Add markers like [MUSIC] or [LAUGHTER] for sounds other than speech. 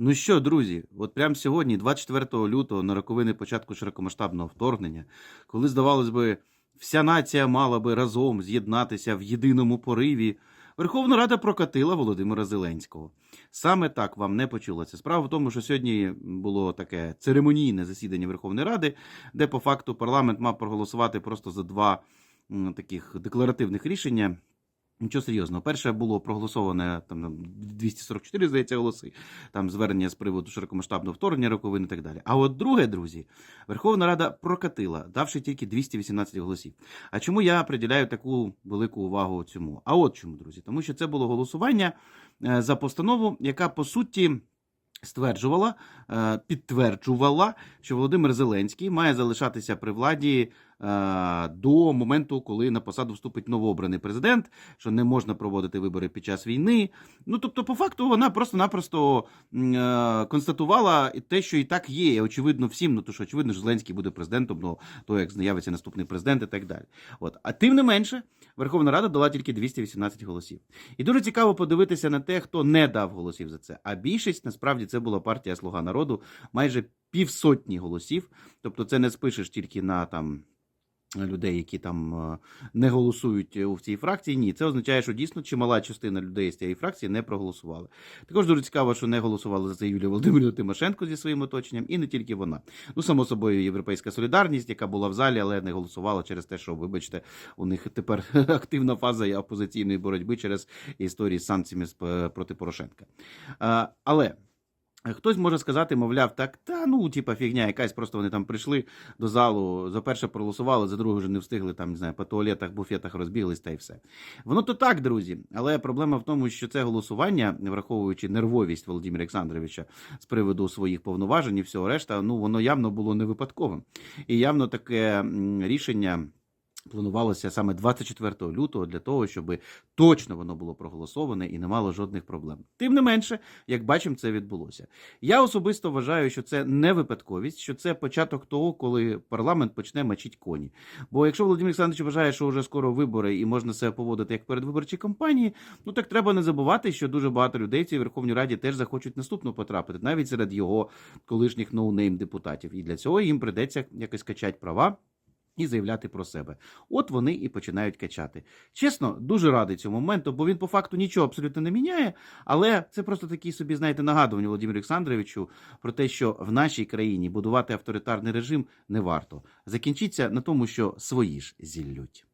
Ну що, друзі, от прямо сьогодні, 24 лютого, на роковини початку широкомасштабного вторгнення, коли, здавалось би, вся нація мала би разом з'єднатися в єдиному пориві, Верховна Рада прокатила Володимира Зеленського. Саме так вам не почулося. Справа в тому, що сьогодні було таке церемонійне засідання Верховної Ради, де по факту парламент мав проголосувати просто за два таких декларативних рішення. Нічого серйозного. Перше було проголосоване там на 244, здається, голоси, там звернення з приводу широкомасштабного вторгнення роковин і так далі. А от друге, друзі, Верховна Рада прокатила, давши тільки 218 голосів. А чому я приділяю таку велику увагу цьому? А от чому, друзі? Тому що це було голосування е, за постанову, яка по суті. Стверджувала, е, підтверджувала, що Володимир Зеленський має залишатися при владі до моменту, коли на посаду вступить новообраний президент, що не можна проводити вибори під час війни. Ну тобто, по факту, вона просто-напросто е, констатувала те, що і так є. і Очевидно, всім, ну то що очевидно, що Зеленський буде президентом, ну то як з'явиться наступний президент і так далі. От а тим не менше, Верховна Рада дала тільки 218 голосів. І дуже цікаво подивитися на те, хто не дав голосів за це. А більшість насправді це була партія Слуга народу, майже півсотні голосів. Тобто, це не спишеш тільки на там. Людей, які там е, не голосують у цій фракції, ні, це означає, що дійсно чимала частина людей з цієї фракції не проголосували. Також дуже цікаво, що не голосували за це Юлія Володимирівна Тимошенко зі своїм оточенням, і не тільки вона. Ну, само собою, європейська солідарність, яка була в залі, але не голосувала через те, що, вибачте, у них тепер [LAUGHS] активна фаза опозиційної боротьби через історії з санкціями е, проти Порошенка. Але. Хтось може сказати, мовляв, так, та ну, типа фігня, якась просто вони там прийшли до залу, за перше проголосували, за друге вже не встигли там, не знаю, по туалетах, буфетах розбіглись та й все. Воно то так, друзі. Але проблема в тому, що це голосування, враховуючи нервовість Володимира Олександровича з приводу своїх повноважень і всього решта, ну воно явно було не випадковим. І явно таке рішення. Планувалося саме 24 лютого для того, щоб точно воно було проголосоване і не мало жодних проблем. Тим не менше, як бачимо, це відбулося. Я особисто вважаю, що це не випадковість, що це початок того, коли парламент почне мочити коні. Бо якщо Володимир Олександрович вважає, що вже скоро вибори і можна себе поводити як передвиборчі кампанії, ну так треба не забувати, що дуже багато людей в цій Верховній Раді теж захочуть наступно потрапити, навіть серед його колишніх ноунейм депутатів. І для цього їм придеться якось качати права. І заявляти про себе. От вони і починають качати. Чесно, дуже радий цьому моменту, бо він по факту нічого абсолютно не міняє. Але це просто такі собі, знаєте, нагадування Володимиру Олександровичу про те, що в нашій країні будувати авторитарний режим не варто. Закінчиться на тому, що свої ж зіллють.